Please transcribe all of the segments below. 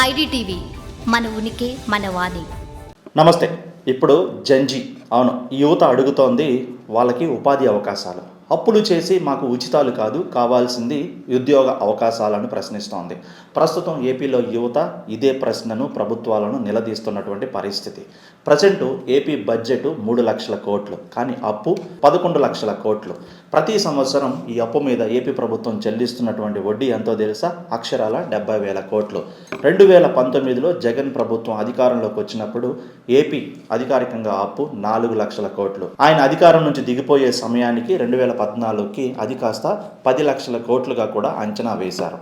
IDTV మన ఉనికి మన వాణి. నమస్తే ఇప్పుడు జంజీ అవును యువత అడుగుతోంది వాళ్ళకి ఉపాధి అవకాశాలు. అప్పులు చేసి మాకు ఉచితాలు కాదు కావాల్సింది ఉద్యోగ అవకాశాలను ప్రశ్నిస్తోంది. ప్రస్తుతం ఏపీలో యువత ఇదే ప్రశ్నను ప్రభుత్వాలను నిలదీస్తున్నటువంటి పరిస్థితి. ప్రజెంట్ ఏపీ బడ్జెట్ మూడు లక్షల కోట్లు కానీ అప్పు పదకొండు లక్షల కోట్లు. ప్రతి సంవత్సరం ఈ అప్పు మీద ఏపీ ప్రభుత్వం చెల్లిస్తున్నటువంటి వడ్డీ ఎంతో తెలుసా? అక్షరాల డెబ్బై వేల కోట్లు. రెండు వేల పంతొమ్మిదిలో జగన్ ప్రభుత్వం అధికారంలోకి వచ్చినప్పుడు ఏపీ అధికారికంగా అప్పు నాలుగు లక్షల కోట్లు. ఆయన అధికారం నుంచి దిగిపోయే సమయానికి రెండు వేల పద్నాలుగుకి అది కాస్త పది లక్షల కోట్లుగా కూడా అంచనా వేశారు.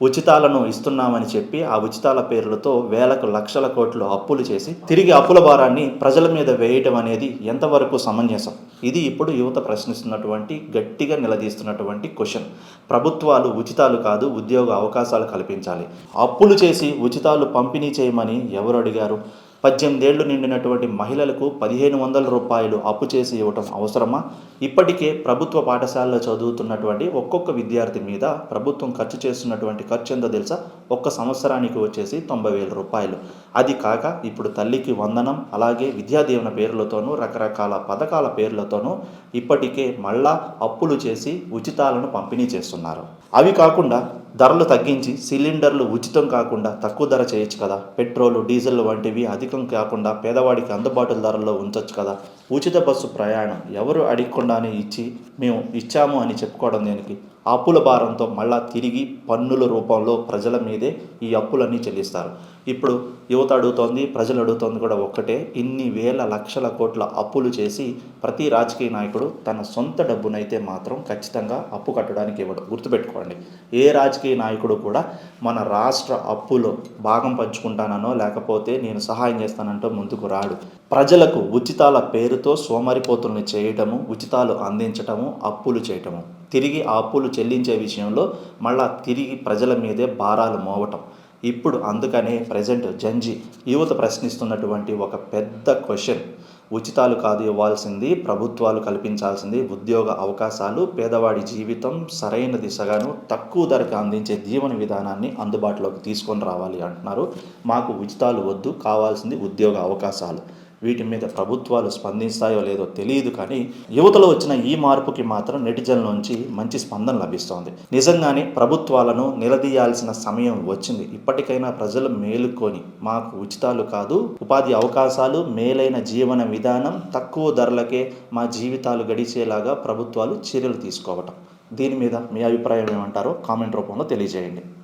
ఉచితాలను ఇస్తున్నామని చెప్పి ఆ ఉచితాల పేర్లతో వేలకు లక్షల కోట్లు అప్పులు చేసి తిరిగి అప్పుల భారాన్ని ప్రజల మీద వేయటం అనేది ఎంతవరకు సమంజసం? ఇది ఇప్పుడు యువత ప్రశ్నిస్తున్నటువంటి గట్టిగా నిలదీస్తున్నటువంటి క్వశ్చన్. ప్రభుత్వాలు ఉచితాలు కాదు ఉద్యోగ అవకాశాలు కల్పించాలి. అప్పులు చేసి ఉచితాలు పంపిణీ చేయమని ఎవరు అడిగారు? పద్దెనిమిదేళ్ళు నిండినటువంటి మహిళలకు పదిహేను వందల రూపాయలు అప్పు చేసి ఇవ్వటం అవసరమా? ఇప్పటికే ప్రభుత్వ పాఠశాలలో చదువుతున్నటువంటి ఒక్కొక్క విద్యార్థి మీద ప్రభుత్వం ఖర్చు చేస్తున్నటువంటి ఖర్చు ఎంతో తెలుసా? ఒక్క సంవత్సరానికి వచ్చేసి తొంభై వేల రూపాయలు. అది కాక ఇప్పుడు తల్లికి వందనం అలాగే విద్యాదీవెన పేర్లతోనూ రకరకాల పథకాల పేర్లతోనూ ఇప్పటికే మళ్ళా అప్పులు చేసి ఉచితాలను పంపిణీ చేస్తున్నారు. అవి కాకుండా ధరలు తగ్గించి సిలిండర్లు ఉచితం కాకుండా తక్కువ ధర చేయొచ్చు కదా. పెట్రోల్ డీజిల్ వంటివి అధికం కాకుండా పేదవాడికి అందుబాటుల ధరల్లో ఉంచవచ్చు కదా. ఉచిత బస్సు ప్రయాణం ఎవరు అడగకుండానే ఇచ్చి మేము ఇచ్చాము అని చెప్పుకోవడం దేనికి? అప్పుల భారంతో మళ్ళా తిరిగి పన్నుల రూపంలో ప్రజల మీదే ఈ అప్పులన్నీ చెల్లిస్తారు. ఇప్పుడు యువత అడుగుతోంది ప్రజలు అడుగుతోంది కూడా ఒక్కటే. ఇన్ని వేల లక్షల కోట్ల అప్పులు చేసి ప్రతి రాజకీయ నాయకుడు తన సొంత డబ్బునైతే మాత్రం ఖచ్చితంగా అప్పు కట్టడానికి ఇవ్వడు. గుర్తుపెట్టుకోండి. ఏ రాజకీయ రాజకీయ నాయకుడు కూడా మన రాష్ట్ర అప్పులో భాగం పంచుకుంటానో లేకపోతే నేను సహాయం చేస్తానంటూ ముందుకు రాడు. ప్రజలకు ఉచితాల పేరుతో సోమరిపోతుల్ని చేయటము ఉచితాలు అందించటము అప్పులు చేయటము. తిరిగి ఆ అప్పులు చెల్లించే విషయంలో మళ్ళా తిరిగి ప్రజల మీదే భారాలు మోవటం. ఇప్పుడు అందుకనే ప్రజెంట్ జంజి యువత ప్రశ్నిస్తున్నటువంటి ఒక పెద్ద క్వశ్చన్. ఉచితాలు కాదు ఇవ్వాల్సింది ప్రభుత్వాలు కల్పించాల్సింది ఉద్యోగ అవకాశాలు పేదవాడి జీవితం సరైన దిశగాను తక్కువ ధరకు అందించే జీవన విధానాన్ని అందుబాటులోకి తీసుకొని రావాలి అంటున్నారు. మాకు ఉచితాలు వద్దు కావాల్సింది ఉద్యోగ అవకాశాలు. వీటి మీద ప్రభుత్వాలు స్పందిస్తాయో లేదో తెలియదు కానీ యువతలో వచ్చిన ఈ మార్పుకి మాత్రం నెటిజన్ల నుంచి మంచి స్పందన లభిస్తోంది. నిజంగానే ప్రభుత్వాలను నిలదీయాల్సిన సమయం వచ్చింది. ఇప్పటికైనా ప్రజలు మేలుకొని మాకు ఉచితాలు కాదు ఉపాధి అవకాశాలు మేలైన జీవన విధానం తక్కువ ధరలకే మా జీవితాలు గడిచేలాగా ప్రభుత్వాలు చర్యలు తీసుకోవటం. దీని మీద మీ అభిప్రాయం ఏమంటారో కామెంట్ రూపంలో తెలియజేయండి.